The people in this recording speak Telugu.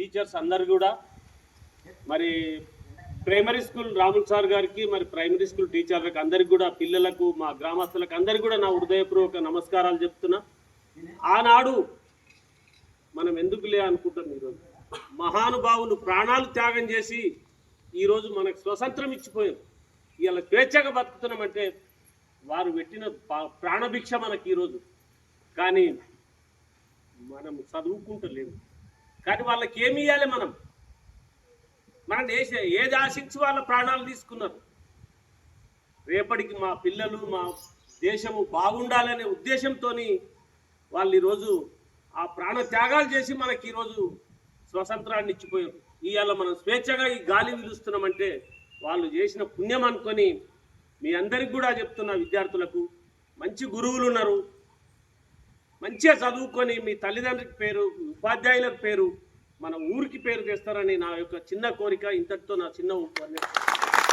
టీచర్స్ అందరు కూడా మరి ప్రైమరీ స్కూల్ రాముల్ సార్ గారికి మరి ప్రైమరీ స్కూల్ టీచర్లకు అందరికి కూడా పిల్లలకు మా గ్రామస్తులకు అందరికి కూడా నా హృదయపూర్వక నమస్కారాలు చెప్తున్నా. ఆనాడు మనం ఎందుకులే అనుకుంటాం ఈరోజు? మహానుభావులు ప్రాణాలు త్యాగం చేసి ఈరోజు మనకు స్వతంత్రం ఇచ్చిపోయారు. ఇలా స్వేచ్ఛగా బతుకుతున్నామంటే వారు పెట్టిన పా- ప్రాణభిక్ష మనకి ఈరోజు. కానీ మనం చదువుకుంటలేము. కానీ వాళ్ళకి ఏమి ఇవ్వాలి మనం? మనం దేశ ఏది ఆశించి వాళ్ళ ప్రాణాలు తీసుకున్నారు? రేపటికి మా పిల్లలు మా దేశము బాగుండాలనే ఉద్దేశంతో వాళ్ళు ఈరోజు ఆ ప్రాణ త్యాగాలు చేసి మనకి ఈరోజు స్వతంత్రాన్ని ఇచ్చిపోయారు. ఇవాళ మనం స్వేచ్ఛగా ఈ గాలి విలుస్తున్నామంటే వాళ్ళు చేసిన పుణ్యం అనుకొని మీ అందరికి కూడా చెప్తున్న విద్యార్థులకు మంచి గురువులు ఉన్నారు. మంచిగా చదువుకొని మీ తల్లిదండ్రులకు పేరు ఉపాధ్యాయులకు పేరు మన ఊరికి పేరు తెస్తారని నా యొక్క చిన్న కోరిక. ఇంతటితో నా చిన్న ఉపన్యాసం